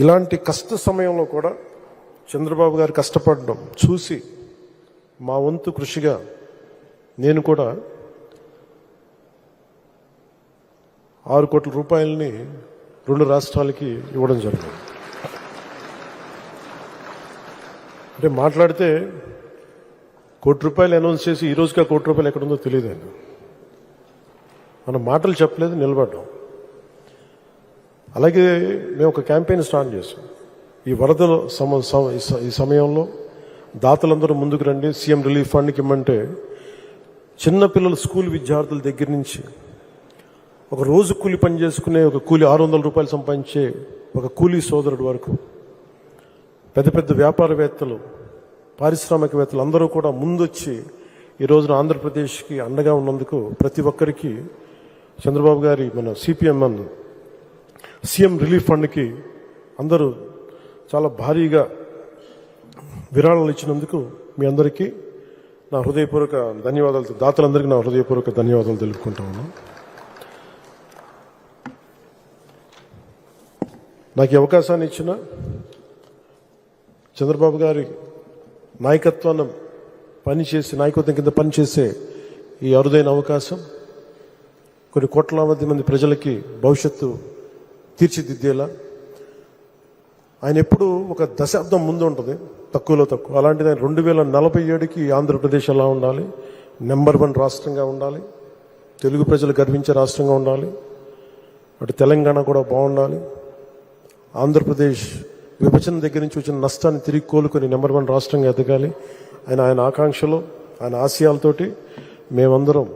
ఇలాంటి కష్ట సమయంలో కూడా చంద్రబాబు గారు కష్టపడడం చూసి మా వంతు కృషిగా నేను కూడా ఆరు కోట్ల రూపాయలని రెండు రాష్ట్రాలకి ఇవ్వడం జరిగింది. అంటే మాట్లాడితే కోటి రూపాయలు అనౌన్స్ చేసి ఈరోజుగా కోటి రూపాయలు ఎక్కడుందో తెలియదు ఆయన మనం మాటలు చెప్పలేదు నిలబడ్డాం. అలాగే మేము ఒక క్యాంపెయిన్ స్టార్ట్ చేసాం ఈ వరదల సమ ఈ సమయంలో దాతలందరూ ముందుకు రండి. సీఎం రిలీఫ్ ఫండ్కి ఇమ్మంటే చిన్నపిల్లల స్కూల్ విద్యార్థుల దగ్గర నుంచి ఒక రోజు కూలి పని చేసుకునే ఒక కూలి ఆరు వందల రూపాయలు సంపాదించే ఒక కూలీ సోదరుడు వరకు పెద్ద పెద్ద వ్యాపారవేత్తలు పారిశ్రామికవేత్తలు అందరూ కూడా ముందొచ్చి ఈ రోజున ఆంధ్రప్రదేశ్కి అండగా ఉన్నందుకు ప్రతి ఒక్కరికి చంద్రబాబు గారి మన సిపిఎంఎన్ సీఎం రిలీఫ్ ఫండ్కి అందరూ చాలా భారీగా విరాళాలు ఇచ్చినందుకు మీ అందరికీ నా హృదయపూర్వక ధన్యవాదాలు దాతలందరికీ నా హృదయపూర్వక ధన్యవాదాలు తెలుపుకుంటా ఉన్నాను. నాకు అవకాశాన్ని ఇచ్చిన చంద్రబాబు గారి నాయకత్వాన్ని పనిచేసి నాయకత్వం కింద పనిచేసే ఈ అరుదైన అవకాశం కొన్ని కోట్లాది మంది ప్రజలకి భవిష్యత్తు తీర్చిదిద్దేలా? ఆయన ఎప్పుడు ఒక దశాబ్దం ముందు ఉంటుంది తక్కువలో తక్కువ. అలాంటిది ఆయన రెండు వేల నలభై ఏడుకి ఆంధ్రప్రదేశ్ ఎలా ఉండాలి? నెంబర్ వన్ రాష్ట్రంగా ఉండాలి. తెలుగు ప్రజలు గర్వించే రాష్ట్రంగా ఉండాలి. అటు తెలంగాణ కూడా బాగుండాలి. ఆంధ్రప్రదేశ్ విభజన దగ్గర నుంచి వచ్చిన నష్టాన్ని తిరిగి కోలుకొని నెంబర్ వన్ రాష్ట్రంగా ఎదగాలి. ఆయన ఆయన ఆకాంక్షలు ఆయన ఆశయాలతోటి మేమందరం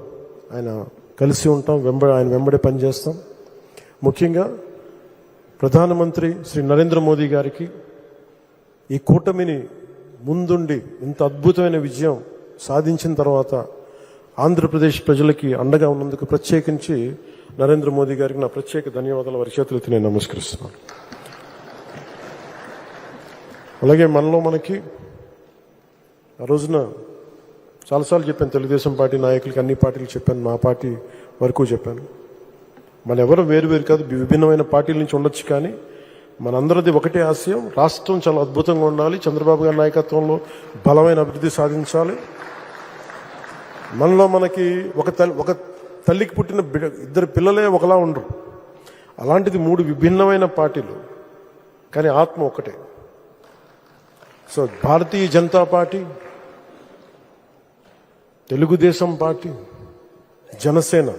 ఆయన కలిసి ఉంటాం వెంబడి ఆయన వెంబడి పనిచేస్తాం ముఖ్యంగా ప్రధానమంత్రి శ్రీ నరేంద్ర మోదీ గారికి ఈ కూటమిని ముందుండి ఇంత అద్భుతమైన విజయం సాధించిన తర్వాత ఆంధ్రప్రదేశ్ ప్రజలకి అండగా ఉన్నందుకు ప్రత్యేకించి నరేంద్ర మోదీ గారికి నా ప్రత్యేక ధన్యవాదాలు. వారి చేతులెత్తి నేను నమస్కరిస్తున్నాను. అలాగే మనలో మనకి ఆ రోజున చాలాసార్లు చెప్పాను తెలుగుదేశం పార్టీ నాయకులకి అన్ని పార్టీలు చెప్పాను మా పార్టీ వరకు చెప్పాను. మన ఎవరు వేరు వేరు కాదు విభిన్నమైన పార్టీల నుంచి ఉండొచ్చు కానీ మనందరిది ఒకటే ఆశయం రాష్ట్రం చాలా అద్భుతంగా ఉండాలి చంద్రబాబు గారి నాయకత్వంలో బలమైన అభివృద్ధి సాధించాలి. మనలో మనకి ఒక తల్లి ఒక తల్లికి పుట్టిన బిడ్డ ఇద్దరు పిల్లలే ఒకలా ఉండరు. అలాంటిది మూడు విభిన్నమైన పార్టీలు కానీ ఆత్మ ఒకటే. So Bharatiya Janata party Telugu Desam party Janasena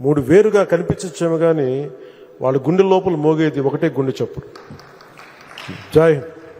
మూడు వేరుగా కనిపించచ్చేమో కానీ వాళ్ళ గుండె లోపల మోగేది ఒకటే గుండె చప్పుడు. జై హింద్.